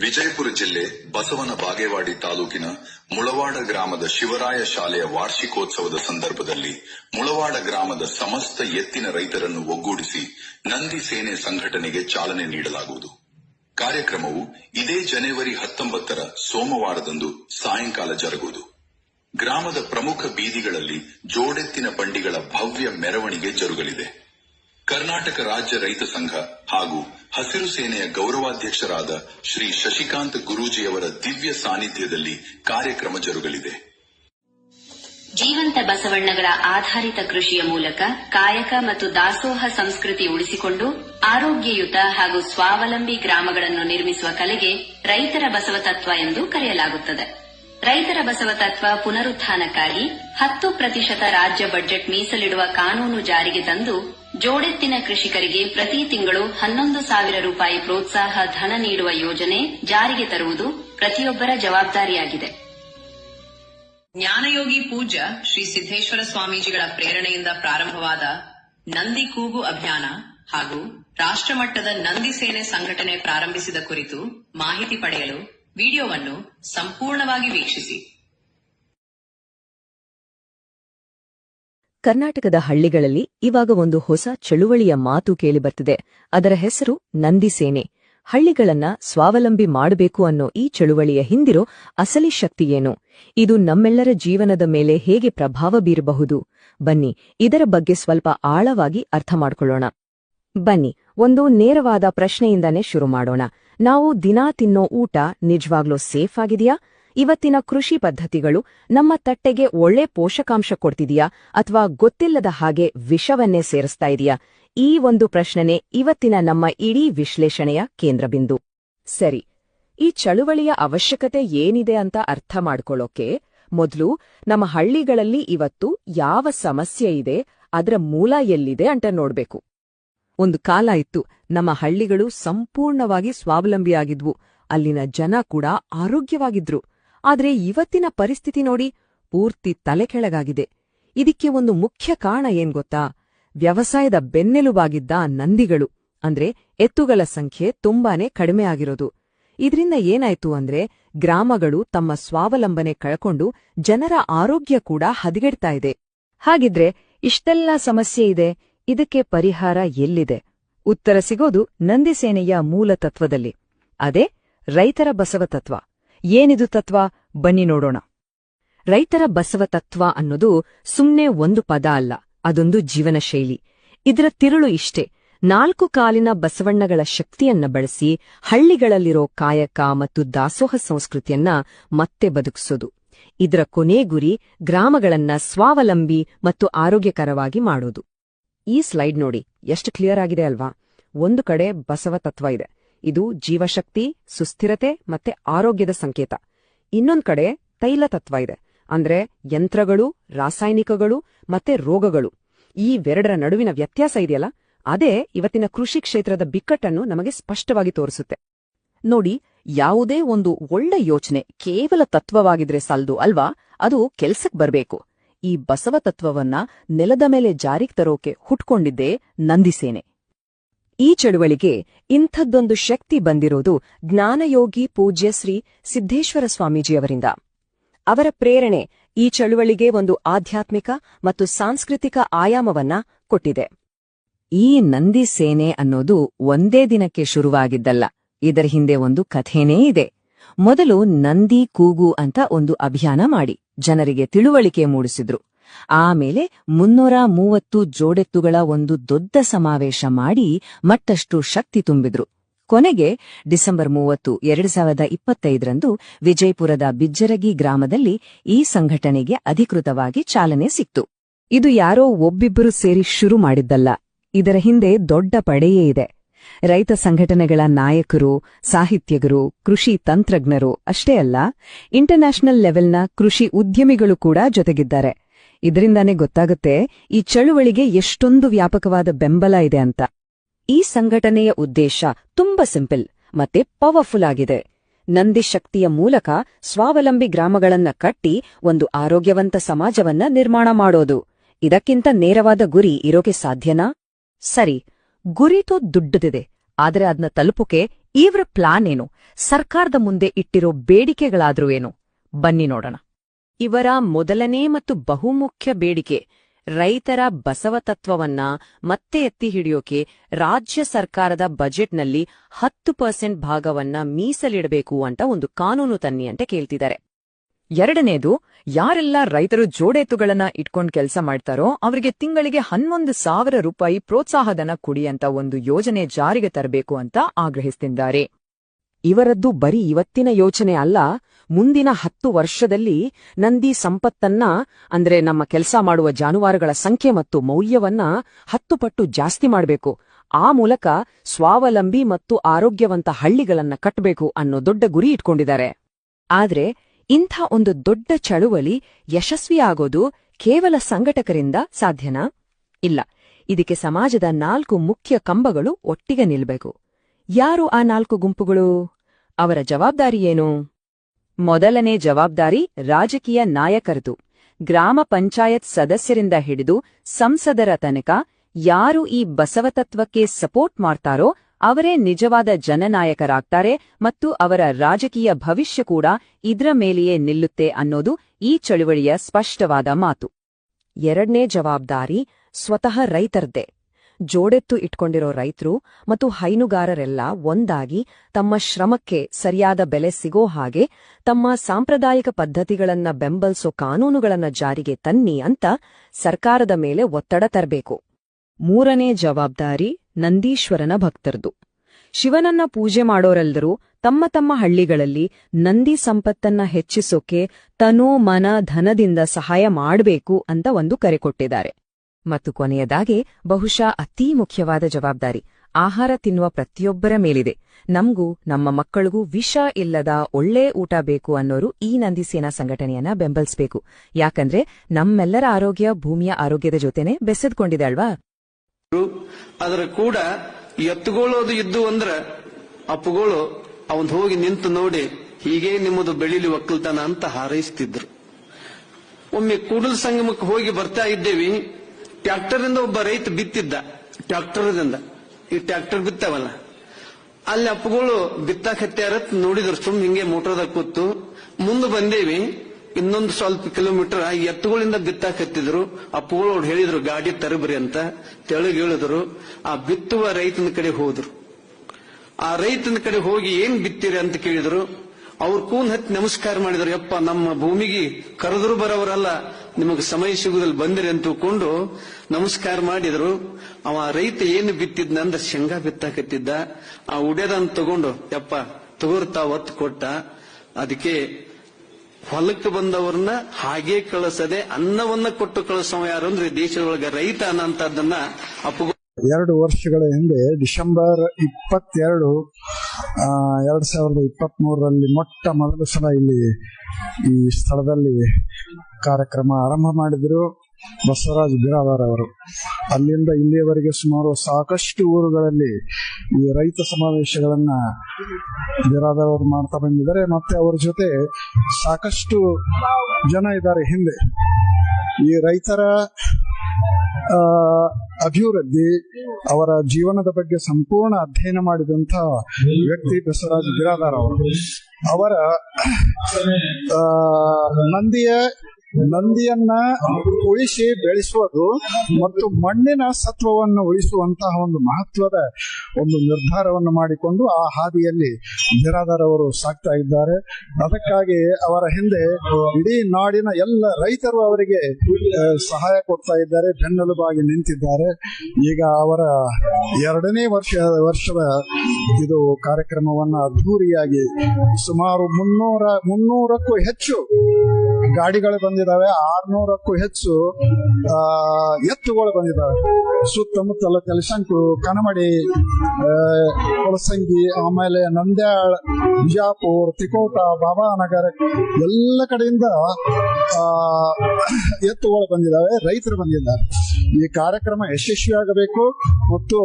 ವಿಜಯಪುರ ಜಿಲ್ಲೆ ಬಸವನ ಬಾಗೇವಾಡಿ ತಾಲೂಕಿನ ಮುಳವಾಡ ಗ್ರಾಮದ ಶಿವರಾಯ ಶಾಲೆಯ ವಾರ್ಷಿಕೋತ್ಸವದ ಸಂದರ್ಭದಲ್ಲಿ ಮುಳವಾಡ ಗ್ರಾಮದ ಸಮಸ್ತ ಎತ್ತಿನ ರೈತರನ್ನು ಒಗ್ಗೂಡಿಸಿ ನಂದಿ ಸೇನೆ ಸಂಘಟನೆಗೆ ಚಾಲನೆ ನೀಡಲಾಗುವುದು. ಕಾರ್ಯಕ್ರಮವು ಇದೇ ಜನವರಿ ಹತ್ತೊಂಬತ್ತರ ಸೋಮವಾರದಂದು ಸಾಯಂಕಾಲ ಜರುಗುವುದು. ಗ್ರಾಮದ ಪ್ರಮುಖ ಬೀದಿಗಳಲ್ಲಿ ಜೋಡೆತ್ತಿನ ಬಂಡಿಗಳ ಭವ್ಯ ಮೆರವಣಿಗೆ ಜರುಗಲಿದೆ. ಕರ್ನಾಟಕ ರಾಜ್ಯ ರೈತ ಸಂಘ ಹಾಗೂ ಹಸಿರು ಸೇನೆಯ ಗೌರವಾಧ್ಯಕ್ಷರಾದ ಶ್ರೀ ಶಶಿಕಾಂತ್ ಗುರೂಜಿಯವರ ದಿವ್ಯ ಸಾನ್ನಿಧ್ಯದಲ್ಲಿ ಕಾರ್ಯಕ್ರಮ ಜರುಗಲಿದೆ. ಜೀವಂತ ಬಸವಣ್ಣಗಳ ಆಧಾರಿತ ಕೃಷಿಯ ಮೂಲಕ ಕಾಯಕ ಮತ್ತು ದಾಸೋಹ ಸಂಸ್ಕೃತಿ ಉಳಿಸಿಕೊಂಡು ಆರೋಗ್ಯಯುತ ಹಾಗೂ ಸ್ವಾವಲಂಬಿ ಗ್ರಾಮಗಳನ್ನು ನಿರ್ಮಿಸುವ ಕಲೆಗೆ ರೈತರ ಬಸವ ತತ್ವ ಎಂದು ಕರೆಯಲಾಗುತ್ತದೆ. ರೈತರ ಬಸವ ತತ್ವ ಪುನರುತ್ಥಾನಕ್ಕಾಗಿ ಹತ್ತು ಪ್ರತಿಶತ ರಾಜ್ಯ ಬಜೆಟ್ ಮೀಸಲಿಡುವ ಕಾನೂನು ಜಾರಿಗೆ ತಂದು ಜೋಡೆತ್ತಿನ ಕೃಷಿಕರಿಗೆ ಪ್ರತಿ ತಿಂಗಳು ಹನ್ನೊಂದು ಸಾವಿರ ರೂಪಾಯಿ ಪ್ರೋತ್ಸಾಹ ಧನ ನೀಡುವ ಯೋಜನೆ ಜಾರಿಗೆ ತರುವುದು ಪ್ರತಿಯೊಬ್ಬರ ಜವಾಬ್ದಾರಿಯಾಗಿದೆ. ಜ್ಞಾನಯೋಗಿ ಪೂಜಾ ಶ್ರೀ ಸಿದ್ದೇಶ್ವರ ಸ್ವಾಮೀಜಿಗಳ ಪ್ರೇರಣೆಯಿಂದ ಪ್ರಾರಂಭವಾದ ನಂದಿ ಕೂಗು ಅಭಿಯಾನ ಹಾಗೂ ರಾಷ್ಟ್ರಮಟ್ಟದ ನಂದಿ ಸೇನೆ ಸಂಘಟನೆ ಪ್ರಾರಂಭಿಸಿದ ಕುರಿತು ಮಾಹಿತಿ ಪಡೆಯಲು ವಿಡಿಯೋವನ್ನು ಸಂಪೂರ್ಣವಾಗಿ ವೀಕ್ಷಿಸಿ. ಕರ್ನಾಟಕದ ಹಳ್ಳಿಗಳಲ್ಲಿ ಇವಾಗ ಒಂದು ಹೊಸ ಚಳುವಳಿಯ ಮಾತು ಕೇಳಿಬರ್ತಿದೆ. ಅದರ ಹೆಸರು ನಂದಿ ಸೇನೆ. ಹಳ್ಳಿಗಳನ್ನ ಸ್ವಾವಲಂಬಿ ಮಾಡಬೇಕು ಅನ್ನೋ ಈ ಚಳುವಳಿಯ ಹಿಂದಿರೋ ಅಸಲಿ ಶಕ್ತಿಯೇನು ಇದು ನಮ್ಮೆಲ್ಲರ ಜೀವನದ ಮೇಲೆ ಹೇಗೆ ಪ್ರಭಾವ ಬೀರಬಹುದು? ಬನ್ನಿ, ಇದರ ಬಗ್ಗೆ ಸ್ವಲ್ಪ ಆಳವಾಗಿ ಅರ್ಥ ಮಾಡಿಕೊಳ್ಳೋಣ. ಬನ್ನಿ, ಒಂದು ನೇರವಾದ ಪ್ರಶ್ನೆಯಿಂದಾನೇ ಶುರು ಮಾಡೋಣ. ನಾವು ದಿನಾ ತಿನ್ನೋ ಊಟ ನಿಜವಾಗ್ಲೂ ಸೇಫ್ ಆಗಿದೆಯಾ? ಇವತ್ತಿನ ಕೃಷಿ ಪದ್ಧತಿಗಳು ನಮ್ಮ ತಟ್ಟೆಗೆ ಒಳ್ಳೆ ಪೋಷಕಾಂಶ ಕೊಡ್ತಿದೆಯಾ ಅಥವಾ ಗೊತ್ತಿಲ್ಲದ ಹಾಗೆ ವಿಷವನ್ನೇ ಸೇರಿಸ್ತಾ ಇದೆಯಾ? ಈ ಒಂದು ಪ್ರಶ್ನೆನೇ ಇವತ್ತಿನ ನಮ್ಮ ಇಡೀ ವಿಶ್ಲೇಷಣೆಯ ಕೇಂದ್ರಬಿಂದು. ಸರಿ, ಈ ಚಳುವಳಿಯ ಅವಶ್ಯಕತೆ ಏನಿದೆ ಅಂತ ಅರ್ಥ ಮಾಡ್ಕೊಳ್ಳೋಕೆ ಮೊದಲು ನಮ್ಮ ಹಳ್ಳಿಗಳಲ್ಲಿ ಇವತ್ತು ಯಾವ ಸಮಸ್ಯೆ ಇದೆ, ಅದರ ಮೂಲ ಎಲ್ಲಿದೆ ಅಂತ ನೋಡ್ಬೇಕು. ಒಂದು ಕಾಲ ಇತ್ತು ನಮ್ಮ ಹಳ್ಳಿಗಳು ಸಂಪೂರ್ಣವಾಗಿ ಸ್ವಾವಲಂಬಿಯಾಗಿದ್ವು. ಅಲ್ಲಿನ ಜನ ಕೂಡ ಆರೋಗ್ಯವಾಗಿದ್ರು. ಆದ್ರೆ ಇವತ್ತಿನ ಪರಿಸ್ಥಿತಿ ನೋಡಿ ಪೂರ್ತಿ ತಲೆಕೆಳಗಾಗಿದೆ ಇದಕ್ಕೆ ಒಂದು ಮುಖ್ಯ ಕಾರಣ ಏನ್ ಗೊತ್ತಾ? ವ್ಯವಸಾಯದ ಬೆನ್ನೆಲುಬಾಗಿದ್ದ ನಂದಿಗಳು. ಅಂದ್ರೆ ಎತ್ತುಗಳ ಸಂಖ್ಯೆ ತುಂಬಾನೇ ಕಡಿಮೆ ಆಗಿರೋದು. ಇದರಿಂದ ಏನಾಯ್ತು ಅಂದ್ರೆ ಗ್ರಾಮಗಳು ತಮ್ಮ ಸ್ವಾವಲಂಬನೆ ಕಳ್ಕೊಂಡು ಜನರ ಆರೋಗ್ಯ ಕೂಡ ಹದಗೆಡ್ತಾ ಇದೆ. ಹಾಗಿದ್ರೆ ಇಷ್ಟೆಲ್ಲ ಸಮಸ್ಯೆ ಇದೆ, ಇದಕ್ಕೆ ಪರಿಹಾರ ಎಲ್ಲಿದೆ? ಉತ್ತರ ಸಿಗೋದು ನಂದಿಸೇನೆಯ ಮೂಲ ತತ್ವದಲ್ಲಿ ಅದೇ ರೈತರ ಬಸವ ತತ್ವ. ಏನಿದು ತತ್ವ? ಬನ್ನಿ ನೋಡೋಣ. ರೈತರ ಬಸವ ತತ್ವ ಅನ್ನೋದು ಸುಮ್ನೆ ಒಂದು ಪದ ಅಲ್ಲ, ಅದೊಂದು ಜೀವನ ಶೈಲಿ. ಇದರ ತಿರುಳು ಇಷ್ಟೇ, ನಾಲ್ಕು ಕಾಲಿನ ಬಸವಣ್ಣಗಳ ಶಕ್ತಿಯನ್ನ ಬಳಸಿ ಹಳ್ಳಿಗಳಲ್ಲಿರೋ ಕಾಯಕ ಮತ್ತು ದಾಸೋಹ ಸಂಸ್ಕೃತಿಯನ್ನ ಮತ್ತೆ ಬದುಕಿಸೋದು. ಇದರ ಕೊನೆ ಗುರಿ ಗ್ರಾಮಗಳನ್ನ ಸ್ವಾವಲಂಬಿ ಮತ್ತು ಆರೋಗ್ಯಕರವಾಗಿ ಮಾಡೋದು. ಈ ಸ್ಲೈಡ್ ನೋಡಿ, ಎಷ್ಟು ಕ್ಲಿಯರ್ ಆಗಿದೆ ಅಲ್ವಾ? ಒಂದು ಕಡೆ ಬಸವ ತತ್ವ ಇದೆ. ಇದು ಜೀವಶಕ್ತಿ, ಸುಸ್ಥಿರತೆ ಮತ್ತೆ ಆರೋಗ್ಯದ ಸಂಕೇತ. ಇನ್ನೊಂದ್ ಕಡೆ ತೈಲ ತತ್ವ ಇದೆ. ಅಂದ್ರೆ ಯಂತ್ರಗಳು, ರಾಸಾಯನಿಕಗಳು ಮತ್ತೆ ರೋಗಗಳು. ಈ ನಡುವಿನ ವ್ಯತ್ಯಾಸ ಇದೆಯಲ್ಲ? ಅದೇ ಇವತ್ತಿನ ಕೃಷಿ ಕ್ಷೇತ್ರದ ಬಿಕ್ಕಟ್ಟನ್ನು ನಮಗೆ ಸ್ಪಷ್ಟವಾಗಿ ತೋರಿಸುತ್ತೆ. ನೋಡಿ, ಯಾವುದೇ ಒಂದು ಒಳ್ಳೆ ಯೋಚನೆ ಕೇವಲ ತತ್ವವಾಗಿದ್ರೆ ಸಾಲ್ದು ಅಲ್ವಾ? ಅದು ಕೆಲ್ಸಕ್ ಬರ್ಬೇಕು. ಈ ಬಸವ ತತ್ವವನ್ನ ನೆಲದ ಮೇಲೆ ಜಾರಿಗೆ ತರೋಕೆ ಹುಟ್ಕೊಂಡಿದ್ದೇ ನಂದಿಸೇನೆ. ಈ ಚಳುವಳಿಗೆ ಇಂಥದ್ದೊಂದು ಶಕ್ತಿ ಬಂದಿರೋದು ಜ್ಞಾನಯೋಗಿ ಪೂಜ್ಯ ಶ್ರೀ ಸಿದ್ದೇಶ್ವರ ಸ್ವಾಮೀಜಿಯವರಿಂದ. ಅವರ ಪ್ರೇರಣೆ ಈ ಚಳುವಳಿಗೆ ಒಂದು ಆಧ್ಯಾತ್ಮಿಕ ಮತ್ತು ಸಾಂಸ್ಕೃತಿಕ ಆಯಾಮವನ್ನ ಕೊಟ್ಟಿದೆ. ಈ ನಂದಿ ಸೇನೆ ಅನ್ನೋದು ಒಂದೇ ದಿನಕ್ಕೆ ಶುರುವಾಗಿದ್ದಲ್ಲ. ಇದರ ಹಿಂದೆ ಒಂದು ಕಥೆನೇ ಇದೆ. ಮೊದಲು ನಂದಿ ಕೂಗು ಅಂತ ಒಂದು ಅಭಿಯಾನ ಮಾಡಿ. ಜನರಿಗೆ ತಿಳುವಳಿಕೆ ಮೂಡಿಸಿದ್ರು. ಆಮೇಲೆ ಮುನ್ನೂರ ಮೂವತ್ತು ಜೋಡೆತ್ತುಗಳ ಒಂದು ದೊಡ್ಡ ಸಮಾವೇಶ ಮಾಡಿ ಮತ್ತಷ್ಟು ಶಕ್ತಿ ತುಂಬಿದ್ರು. ಕೊನೆಗೆ ಡಿಸೆಂಬರ್ ಮೂವತ್ತು, ಎರಡು ಸಾವಿರದ ಇಪ್ಪತ್ತೈದರಂದು ವಿಜಯಪುರದ ಬಿಜ್ಜರಗಿ ಗ್ರಾಮದಲ್ಲಿ ಈ ಸಂಘಟನೆಗೆ ಅಧಿಕೃತವಾಗಿ ಚಾಲನೆ ಸಿಕ್ತು. ಇದು ಯಾರೋ ಒಬ್ಬಿಬ್ಬರು ಸೇರಿ ಶುರು ಮಾಡಿದ್ದಲ್ಲ. ಇದರ ಹಿಂದೆ ದೊಡ್ಡ ಪಡೆಯೇ ಇದೆ. ರೈತ ಸಂಘಟನೆಗಳ ನಾಯಕರು, ಸಾಹಿತ್ಯಗರು, ಕೃಷಿ ತಂತ್ರಜ್ಞರು ಅಷ್ಟೇ ಅಲ್ಲ, ಇಂಟರ್ನ್ಯಾಷನಲ್ ಲೆವೆಲ್ನ ಕೃಷಿ ಉದ್ಯಮಿಗಳು ಕೂಡ ಜೊತೆಗಿದ್ದಾರೆ. ಇದರಿಂದಾನೇ ಗೊತ್ತಾಗುತ್ತೆ ಈ ಚಳುವಳಿಗೆ ಎಷ್ಟೊಂದು ವ್ಯಾಪಕವಾದ ಬೆಂಬಲ ಇದೆ ಅಂತ. ಈ ಸಂಘಟನೆಯ ಉದ್ದೇಶ ತುಂಬಾ ಸಿಂಪಲ್, ಮತ್ತೆ ಪವರ್ಫುಲ್ ಆಗಿದೆ. ನಂದಿ ಶಕ್ತಿಯ ಮೂಲಕ ಸ್ವಾವಲಂಬಿ ಗ್ರಾಮಗಳನ್ನ ಕಟ್ಟಿ ಒಂದು ಆರೋಗ್ಯವಂತ ಸಮಾಜವನ್ನ ನಿರ್ಮಾಣ ಮಾಡೋದು. ಇದಕ್ಕಿಂತ ನೇರವಾದ ಗುರಿ ಇರೋಕೆ ಸಾಧ್ಯನಾ? ಸರಿ, ಗುರಿ ತೋ ದುಡ್ಡದಿದೆ ಆದ್ರೆ ಅದನ್ನ ತಲುಪುಕೆ ಇವ್ರ ಪ್ಲಾನ್ ಏನು? ಸರ್ಕಾರದ ಮುಂದೆ ಇಟ್ಟಿರೋ ಬೇಡಿಕೆಗಳಾದ್ರೂ ಏನು? ಬನ್ನಿ ನೋಡೋಣ. ಇವರ ಮೊದಲನೇ ಮತ್ತು ಬಹುಮುಖ್ಯ ಬೇಡಿಕೆ, ರೈತರ ಬಸವತತ್ವವನ್ನ ಮತ್ತೆ ಎತ್ತಿ ಹಿಡಿಯೋಕೆ ರಾಜ್ಯ ಸರ್ಕಾರದ ಬಜೆಟ್ನಲ್ಲಿ ಹತ್ತು ಪರ್ಸೆಂಟ್ ಭಾಗವನ್ನ ಮೀಸಲಿಡಬೇಕು ಅಂತ ಒಂದು ಕಾನೂನು ತನ್ನಿ ಅಂತ ಕೇಳ್ತಿದ್ದಾರೆ. ಎರಡನೇದು, ಯಾರೆಲ್ಲ ರೈತರು ಜೋಡೆತ್ತುಗಳನ್ನ ಇಟ್ಕೊಂಡು ಕೆಲಸ ಮಾಡ್ತಾರೋ ಅವರಿಗೆ ತಿಂಗಳಿಗೆ ಹನ್ನೊಂದು ಸಾವಿರ ರೂಪಾಯಿ ಪ್ರೋತ್ಸಾಹಧನ ಕೊಡಿ ಅಂತ ಒಂದು ಯೋಜನೆ ಜಾರಿಗೆ ತರಬೇಕು ಅಂತ ಆಗ್ರಹಿಸ್ತಿದ್ದಾರೆ. ಇವರದ್ದು ಬರೀ ಇವತ್ತಿನ ಯೋಚನೆ ಅಲ್ಲ, ಮುಂದಿನ ಹತ್ತು ವರ್ಷದಲ್ಲಿ ನಂದಿ ಸಂಪತ್ತನ್ನ, ಅಂದ್ರೆ ನಮ್ಮ ಕೆಲಸ ಮಾಡುವ ಜಾನುವಾರುಗಳ ಸಂಖ್ಯೆ ಮತ್ತು ಮೌಲ್ಯವನ್ನ ಹತ್ತು ಪಟ್ಟು ಜಾಸ್ತಿ ಮಾಡಬೇಕು. ಆ ಮೂಲಕ ಸ್ವಾವಲಂಬಿ ಮತ್ತು ಆರೋಗ್ಯವಂತ ಹಳ್ಳಿಗಳನ್ನ ಕಟ್ಟಬೇಕು ಅನ್ನೋ ದೊಡ್ಡ ಗುರಿ ಇಟ್ಕೊಂಡಿದ್ದಾರೆ. ಆದ್ರೆ ಇಂಥ ಒಂದು ದೊಡ್ಡ ಚಳುವಳಿ ಯಶಸ್ವಿಯಾಗೋದು ಕೇವಲ ಸಂಘಟಕರಿಂದ ಸಾಧ್ಯನಾ? ಇಲ್ಲ. ಇದಕ್ಕೆ ಸಮಾಜದ ನಾಲ್ಕು ಮುಖ್ಯ ಕಂಬಗಳು ಒಟ್ಟಿಗೆ ನಿಲ್ಬೇಕು. ಯಾರು ಆ ನಾಲ್ಕು ಗುಂಪುಗಳು? ಅವರ ಜವಾಬ್ದಾರಿ ಏನು? ಮೊದಲನೇ ಜವಾಬ್ದಾರಿ ರಾಜಕೀಯ ನಾಯಕರದು. ಗ್ರಾಮ ಪಂಚಾಯತ್ ಸದಸ್ಯರಿಂದ ಹಿಡಿದು ಸಂಸದರ ತನಕ ಯಾರು ಈ ಬಸವತತ್ವಕ್ಕೆ ಸಪೋರ್ಟ್ ಮಾಡ್ತಾರೋ ಅವರೇ ನಿಜವಾದ ಜನನಾಯಕರಾಗ್ತಾರೆ ಮತ್ತು ಅವರ ರಾಜಕೀಯ ಭವಿಷ್ಯ ಕೂಡ ಇದ್ರ ಮೇಲೆಯೇ ನಿಲ್ಲುತ್ತೆ ಅನ್ನೋದು ಈ ಚಳುವಳಿಯ ಸ್ಪಷ್ಟವಾದ ಮಾತು. ಎರಡನೇ ಜವಾಬ್ದಾರಿ ಸ್ವತಃ ರೈತರದ್ದೇ. ಜೋಡೆತ್ತು ಇಟ್ಕೊಂಡಿರೋ ರೈತರು ಮತ್ತು ಹೈನುಗಾರರೆಲ್ಲ ಒಂದಾಗಿ ತಮ್ಮ ಶ್ರಮಕ್ಕೆ ಸರಿಯಾದ ಬೆಲೆ ಸಿಗೋ ಹಾಗೆ ತಮ್ಮ ಸಾಂಪ್ರದಾಯಿಕ ಪದ್ಧತಿಗಳನ್ನ ಬೆಂಬಲಿಸೋ ಕಾನೂನುಗಳನ್ನ ಜಾರಿಗೆ ತನ್ನಿ ಅಂತ ಸರ್ಕಾರದ ಮೇಲೆ ಒತ್ತಡ ತರಬೇಕು. ಮೂರನೇ ಜವಾಬ್ದಾರಿ ನಂದೀಶ್ವರನ ಭಕ್ತರದು. ಶಿವನನ್ನ ಪೂಜೆ ಮಾಡೋರೆಲ್ಲರೂ ತಮ್ಮ ತಮ್ಮ ಹಳ್ಳಿಗಳಲ್ಲಿ ನಂದಿ ಸಂಪತ್ತನ್ನ ಹೆಚ್ಚಿಸೋಕೆ ತನೋ ಮನ ಧನದಿಂದ ಸಹಾಯ ಮಾಡಬೇಕು ಅಂತ ಒಂದು ಕರೆ ಕೊಟ್ಟಿದ್ದಾರೆ. ಮತ್ತು ಕೊನೆಯದಾಗಿ ಬಹುಶಃ ಅತೀ ಮುಖ್ಯವಾದ ಜವಾಬ್ದಾರಿ, ಆಹಾರ ತಿನ್ನುವ ಪ್ರತಿಯೊಬ್ಬರ ಮೇಲಿದೆ. ನಮಗೂ ನಮ್ಮ ಮಕ್ಕಳಿಗೂ ವಿಷ ಇಲ್ಲದ ಒಳ್ಳೆ ಊಟ ಬೇಕು ಅನ್ನೋರು ಈ ನಂದಿಸೇನಾ ಸಂಘಟನೆಯನ್ನ ಬೆಂಬಲಿಸಬೇಕು. ಯಾಕಂದ್ರೆ ನಮ್ಮೆಲ್ಲರ ಆರೋಗ್ಯ ಭೂಮಿಯ ಆರೋಗ್ಯದ ಜೊತೆನೆ ಬೆಸೆದ್ಕೊಂಡಿದೆ ಅಲ್ವಾ? ಅದರ ಕೂಡ ಎತ್ತುಗೋಳೋದು ಇದ್ದು ಅಂದ್ರ ಅಪ್ಪುಗಳು ಅವನ್ ಹೋಗಿ ನಿಂತು ನೋಡಿ ಹೀಗೆ ನಿಮ್ಮದು ಬೆಳಿಲಿ ಒಕ್ಕಲ್ತನ ಅಂತ ಹಾರೈಸ್ತಿದ್ರು. ಒಮ್ಮೆ ಕೂಡಲ್ ಸಂಗಮಕ್ಕೆ ಹೋಗಿ ಬರ್ತಾ ಇದ್ದೇವಿ ಟ್ರ್ಯಾಕ್ಟರ್ನಿಂದ ಒಬ್ಬ ರೈತ ಬಿತ್ತಿದ್ದ. ಟ್ರ್ಯಾಕ್ಟರ್ದಿಂದ ಈ ಟ್ರ್ಯಾಕ್ಟರ್ ಬಿತ್ತಾವಲ್ಲ. ಅಲ್ಲಿ ಅಪ್ಪಗಳು ಬಿತ್ತಾಕ ಹತ್ಯಾರ ನೋಡಿದ್ರು. ಸುಮ್ ಹಿಂಗೆ ಮೋಟರ್ದಾಗ ಕೂತು. ಮುಂದೆ ಬಂದೇವಿ. ಇನ್ನೊಂದು ಸ್ವಲ್ಪ ಕಿಲೋಮೀಟರ್ ಎತ್ತುಗಳಿಂದ ಬಿತ್ತಾಕತ್ತಿದ್ರು ಅಪ್ಪುಗಳು ಅವ್ರು ಹೇಳಿದ್ರು, ಗಾಡಿ ತರಬ್ರಿ ಅಂತ ತೆಳಗ್ ಹೇಳಿದ್ರು. ಆ ಬಿತ್ತುವ ರೈತನ ಕಡೆ ಹೋದ್ರು. ಆ ರೈತನ ಕಡೆ ಹೋಗಿ ಏನ್ ಬಿತ್ತೀರಿ ಅಂತ ಕೇಳಿದ್ರು. ಅವ್ರ ಕೂನ್ ಹತ್ತಿ ನಮಸ್ಕಾರ ಮಾಡಿದ್ರು. ಯಪ್ಪ, ನಮ್ಮ ಭೂಮಿಗೆ ಕರೆದ್ರು ಬರೋವರಲ್ಲ. ನಿಮಗೆ ಸಮಯ ಸಿಗುದಲ್ಲಿ ಬಂದಿರಿ ಅಂತ ತಿಳ್ಕೊಂಡು ನಮಸ್ಕಾರ ಮಾಡಿದ್ರು. ಅವ ರೈತ ಏನು ಬಿತ್ತಿದ್ನಂದ್ರ ಶೇಂಗಾ ಬಿತ್ತಾಕತ್ತಿದ್ದ. ಆ ಉಡ್ಯದನ್ ತಗೊಂಡು, ಯಪ್ಪ, ತಗೋರ್ತಾ ಒತ್ತು ಕೊಟ್ಟ. ಅದಕ್ಕೆ ಹೊಲಕ್ಕೆ ಬಂದವರನ್ನ ಹಾಗೆ ಕಳಿಸದೆ ಅನ್ನವನ್ನ ಕೊಟ್ಟು ಕಳಿಸುವ ಯಾರು ಅಂದ್ರೆ ದೇಶದೊಳಗ ರೈತ ಅನ್ನಂತದನ್ನ ಅಪ್ಪ ಎರಡು ವರ್ಷಗಳ ಹಿಂದೆ ಡಿಸೆಂಬರ್ ಇಪ್ಪತ್ತೆರಡು ಎರಡ್ ಸಾವಿರದ ಮೊಟ್ಟ ಮೊದಲ ಸಲ ಇಲ್ಲಿ ಈ ಸ್ಥಳದಲ್ಲಿ ಕಾರ್ಯಕ್ರಮ ಆರಂಭ ಮಾಡಿದ್ರು ಬಸವರಾಜ್ ಬಿರಾದಾರ್ ಅವರು. ಅಲ್ಲಿಂದ ಇಲ್ಲಿಯವರೆಗೆ ಸುಮಾರು ಸಾಕಷ್ಟು ಊರುಗಳಲ್ಲಿ ಈ ರೈತ ಸಮಾವೇಶಗಳನ್ನ ಬಿರಾದಾರ್ ಅವರು ಮಾಡ್ತಾ ಬಂದಿದ್ದಾರೆ. ಮತ್ತೆ ಅವರ ಜೊತೆ ಸಾಕಷ್ಟು ಜನ ಇದ್ದಾರೆ ಹಿಂದೆ. ಈ ರೈತರ ಅಭಿವೃದ್ಧಿ ಅವರ ಜೀವನದ ಬಗ್ಗೆ ಸಂಪೂರ್ಣ ಅಧ್ಯಯನ ಮಾಡಿದಂತ ವ್ಯಕ್ತಿ ಬಸವರಾಜ್ ಬಿರಾದಾರ್ ಅವರು. ಅವರ ನಂದಿಯ ನಂದಿಯನ್ನ ಉಳಿಸಿ ಬೆಳೆಸುವುದು ಮತ್ತು ಮಣ್ಣಿನ ಸತ್ವವನ್ನು ಉಳಿಸುವಂತಹ ಒಂದು ಮಹತ್ವದ ಒಂದು ನಿರ್ಧಾರವನ್ನು ಮಾಡಿಕೊಂಡು ಆ ಹಾದಿಯಲ್ಲಿ ಬಿರಾದಾರ್ ಅವರು ಸಾಕ್ತಾ ಇದ್ದಾರೆ. ಅದಕ್ಕಾಗಿ ಅವರ ಹಿಂದೆ ಇಡೀ ನಾಡಿನ ಎಲ್ಲ ರೈತರು ಅವರಿಗೆ ಸಹಾಯ ಕೊಡ್ತಾ ಇದ್ದಾರೆ, ಬೆನ್ನೆಲುಬಾಗಿ ನಿಂತಿದ್ದಾರೆ. ಈಗ ಅವರ ಎರಡನೇ ವರ್ಷ, ವರ್ಷದ ಇದು ಕಾರ್ಯಕ್ರಮವನ್ನು ಅದ್ಧೂರಿಯಾಗಿ ಸುಮಾರು ಮುನ್ನೂರ, ಮುನ್ನೂರಕ್ಕೂ ಹೆಚ್ಚು ಗಾಡಿಗಳು ಬಂದಿದ್ದಾವೆ ಆರ್ನೂರಕ್ಕೂ ಹೆಚ್ಚು ಎತ್ತುಗಳು ಬಂದಿದ್ದಾವೆ ಸುತ್ತಮುತ್ತಲ ಕೆಲಸಂಕು ಕನಮಡಿ ಕೊಳಸಂಗಿ, ಆಮೇಲೆ ನಂದ್ಯಾಳ್, ಬಿಜಾಪುರ್, ತಿಕೋಟ ಬಾಬಾನಗರ ಎಲ್ಲ ಕಡೆಯಿಂದ ಎತ್ತುಗಳು ಬಂದಿದ್ದಾವೆ ರೈತರು ಬಂದಿದ್ದಾರೆ. ಈ ಕಾರ್ಯಕ್ರಮ ಯಶಸ್ವಿಯಾಗಬೇಕು ಮತ್ತು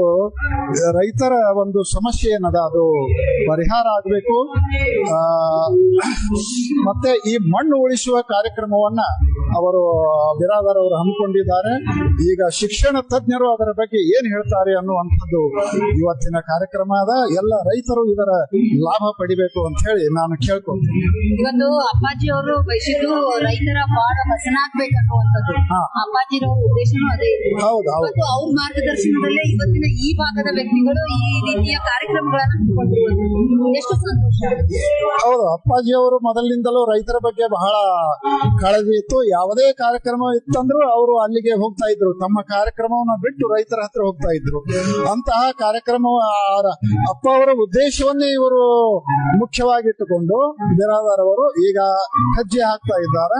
ರೈತರ ಒಂದು ಸಮಸ್ಯೆ ಏನದ ಅದು ಪರಿಹಾರ ಆಗಬೇಕು. ಮತ್ತೆ ಈ ಮಣ್ಣು ಉಳಿಸುವ ಕಾರ್ಯಕ್ರಮವನ್ನ ಅವರು ಬಿರಾದರ್ ಅವರು ಹಮ್ಮಿಕೊಂಡಿದ್ದಾರೆ. ಈಗ ಶಿಕ್ಷಣ ತಜ್ಞರು ಅದರ ಬಗ್ಗೆ ಏನ್ ಹೇಳ್ತಾರೆ ಅನ್ನುವಂಥದ್ದು ಇವತ್ತಿನ ಕಾರ್ಯಕ್ರಮ ಅದ. ಎಲ್ಲ ರೈತರು ಇದರ ಲಾಭ ಪಡಿಬೇಕು ಅಂತ ಹೇಳಿ ನಾನು ಕೇಳ್ಕೊಳ್ತೀನಿ. ಇವತ್ತು ಅಪ್ಪಾಜಿ ಅವರು ಬಯಸಿದ್ದು ರೈತರ ಬಾಳ ಹಸನಾಗ್ಬೇಕನ್ನುವಂಥದ್ದು ಅಪ್ಪಾಜಿ ಉದ್ದೇಶನೂ ಅದೇ. ಹೌದು ಹೌದು. ಅವ್ರ ಮಾರ್ಗದರ್ಶನದಲ್ಲೇ ಇವತ್ತಿನ ಈ ಭಾಗದ ವ್ಯಕ್ತಿಗಳು ಈ ರೀತಿಯ ಕಾರ್ಯಕ್ರಮಗಳನ್ನು ಎಷ್ಟು ಸಂತೋಷ. ಹೌದು ಅಪ್ಪಾಜಿ ಅವರು ಮೊದಲಿನಿಂದಲೂ ರೈತರ ಬಗ್ಗೆ ಬಹಳ ಕಾಳಜಿ ಇತ್ತು. ಯಾವುದೇ ಕಾರ್ಯಕ್ರಮ ಇತ್ತಂದ್ರೂ ಅವರು ಅಲ್ಲಿಗೆ ಹೋಗ್ತಾ ಇದ್ರು. ತಮ್ಮ ಕಾರ್ಯಕ್ರಮವನ್ನ ಬಿಟ್ಟು ರೈತರ ಹತ್ರ ಹೋಗ್ತಾ ಇದ್ರು. ಅಂತಹ ಕಾರ್ಯಕ್ರಮ ಅಪ್ಪ ಅವರ ಉದ್ದೇಶವನ್ನೇ ಇವರು ಮುಖ್ಯವಾಗಿಟ್ಟುಕೊಂಡು ಬಿರಾದಾರ್ ಅವರು ಈಗ ಹೆಜ್ಜೆ ಹಾಕ್ತಾ ಇದ್ದಾರೆ.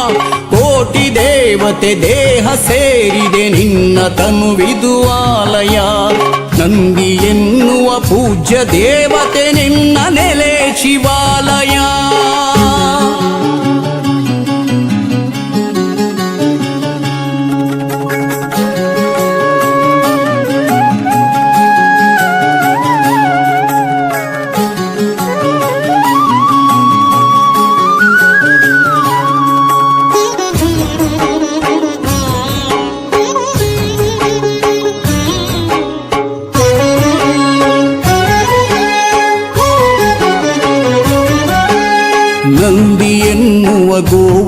ದೇವತೆ ದೇಹ ಸೇರಿದೆ ನಿನ್ನ ತನುವಿದು ಆಲಯ. ನಂದಿ ಎನ್ನುವ ಪೂಜ್ಯ ದೇವತೆ ನಿನ್ನ ನೆಲೆ ಶಿವಾಲಯ.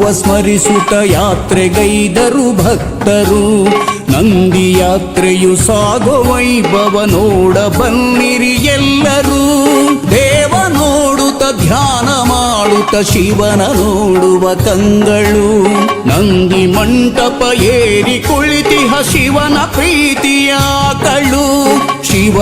ಗೋವ ಸ್ಮರಿಸುತ್ತ ಯಾತ್ರೆಗೈದರು ಭಕ್ತರು. ನಂದಿ ಯಾತ್ರೆಯು ಸಾಗೋ ವೈಭವ ನೋಡ ಬನ್ನಿರಿ ಎಲ್ಲರೂ. ದೇವ ನೋಡುತ್ತ ಧ್ಯಾನ ಮಾಡುತ್ತ ಶಿವನ ನೋಡುವ ಕಂಗಳು. ನಂದಿ ಮಂಟಪ ಏರಿ ಕುಳಿತಿಹ ಶಿವನ ಪ್ರೀತಿಯ ಕಳು ಶಿವ